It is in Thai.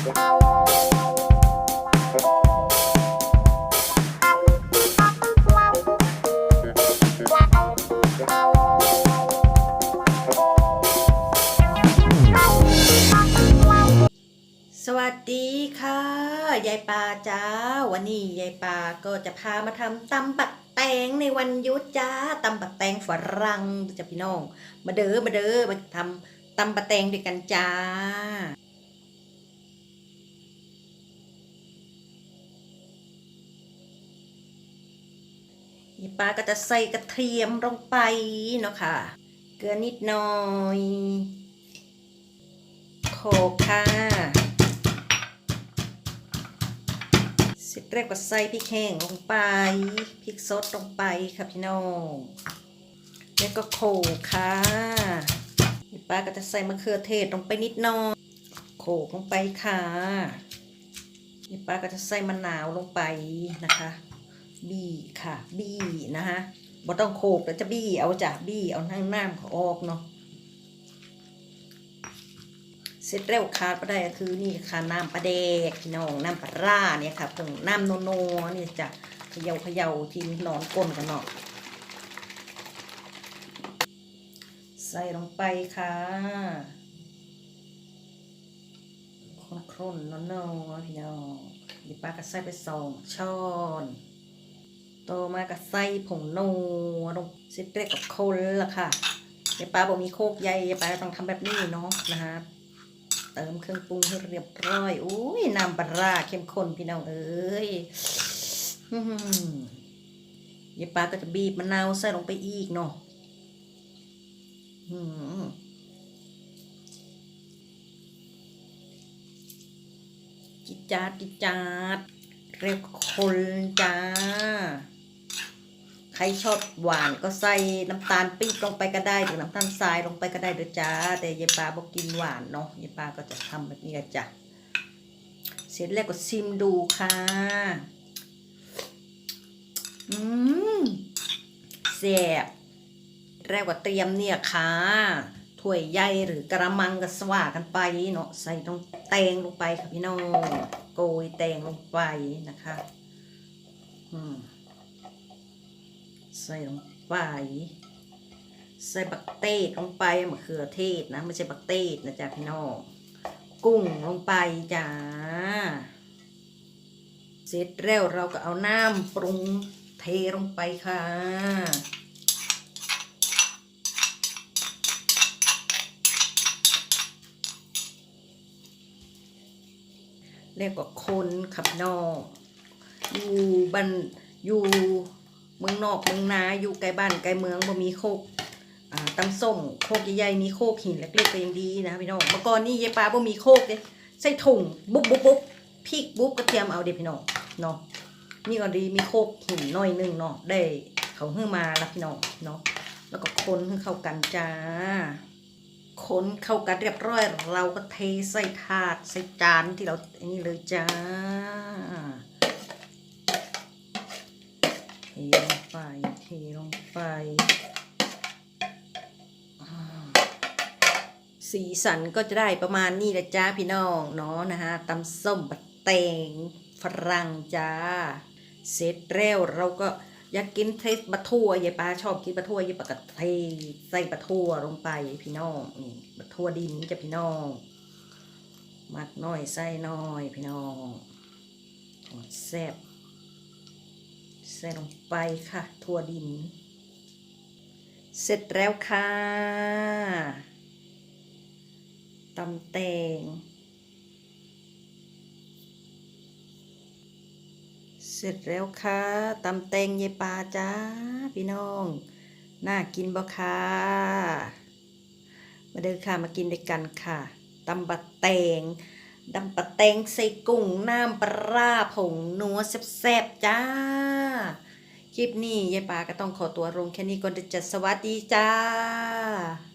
สวัสดีค่ะ ยายปาจ้า วันนี้ยายปาก็จะพามาทำตำบักแตงในวันยุดจ้าตำบักแตงฝรั่งจ้ะพี่น้อง มาเด้อมาเด้อมาทำตำบักแตงด้วยกันจ้า ปาก็จะใส่กระเทียมลงไปเนาะค่ะ เกลือนิดหน่อย โขลกค่ะเสร็จแล้วก็ใส่พริกแห้งลงไป พริกสดลงไปค่ะพี่น้อง แล้วก็โขลกค่ะนี่ป้าก็จะใส่มะเขือเทศลงไปนิดหน่อย โขลกลงไปค่ะนี่ป้าก็จะใส่มะนาวลงไปนะคะ บี้ค่ะ บี้นะคะบ่ต้องโขลกแล้วจะบี้เอาจากบี้เอานั่งน้ำเขาออกเนาะเสร็จแล้วขาดไปได้ก็คือนี่ค่ะน้ำปลาแดกพี่น้องน้ำปลาร่าเนี่ยค่ะเพิ่งน้ำโนโนนี่จะเขย่าเขย่าทีนอนก้นกันเนาะใส่ลงไปค่ะคร่นๆนอนๆพี่น้องนี่ป้าก็ใส่ไปสองช้อน โตมาก็ใส่ผงนัวลงเสร็จแล้วกับคนละค่ะเดี๋ยวป้าบอกมีโคกใหญ่เดี๋ยวป้าต้องทำแบบนี้เนาะนะคะเติมเครื่องปรุงให้เรียบร้อยอุ้ยน้ำปลาเข้มข้นพี่น้องเอ้ยอื้อหือยายป้าก็จะบีบมะนาวใส่ลงไปอีกเนาะจิจาดจิจาดเรียกคนจ้า รชอบหวานก็ใส่น้ำตาลปี๊บลงไปก็ได้หรือน้ำตาลทรายลงไปก็ได้เด้อจ้า แต่ยายปลาบอกกินหวานเนาะยายปลาก็จะทำแบบนี้จ้ะเสร็จแล้วก็ชิมดูค่ะ อืมแซ่บแรกว่าเตรียมเนี่ยค่ะถ้วยใหญ่หรือกระมังก็สว่ากันไปเนาะใส่ต้องแตงลงไปค่ะพี่น้องโกยแตงลงไปนะคะ อืม ใส่ลงไป ใส่บักเตดลงไปมะเขือเทศนะไม่ใช่บักเตดนะจ๊ะพี่น้องกุ้งลงไปจ้าเสร็จแล้วเราก็เอาน้ำปรุงเทลงไปค่ะแล้วก็คนขับนองอยู่บ้านอยู่ เมืองนอกเมืองนาอยู่ไกลบ้านไกลเมืองบ่มีโคกอ่าส้มโคกใหญ่ๆมีโคกหินเล็กๆก็ยังดีนะพี่น้องเมื่อก่อนนี่ยายปลาบ่มีโคกเด้ใส่ถุงบุ๊บบุ๊บบุ๊บพริกบุ๊บกระเทียมเอาเด็พี่น้องเนาะนี่ก็ดีมีโคกหินหน่อยหนึงเนาะได้เขาเฮือมาแล้วพี่น้องเนาะแล้วก็คนให้เข้ากันจ้าคนเข้ากันเรียบร้อยเราก็เทใส่ถาดใส่จานที่เราอันนี้เลยจ้า ลงไป เทลงไป สีสันก็จะได้ประมาณนี้ละจ้าพี่น้องเนาะนะฮะตำส้มบัดเตงฝรั่งจ้า เสร็จแล้วเราก็อยากกินเทสบะทั่วยายปลาชอบกินบะทั่วยายปาก็เทใส่บะทั่วลงไปพี่น้องนี่บะทั่วดินจ้ะพี่น้อง มักน้อยใส่น้อยพี่น้องแซ่บ ใส่ลงไปค่ะทั่วดิน เสร็จแล้วค่ะตำแตง เสร็จแล้วค่ะตำแตงเยปาจ้าพี่น้อง น่ากินบ่ค่ะมาเดินค่ะมากินด้วยกันค่ะตำบัดแตง ดำปะแตงใส่กุ้งน้ำปลาผงนัวแซ่บๆจ้า คลิปนี้ยายปาก็ต้องขอตัวลงแค่นี้ก่อนเดี๋ยวจะสวัสดีจ้า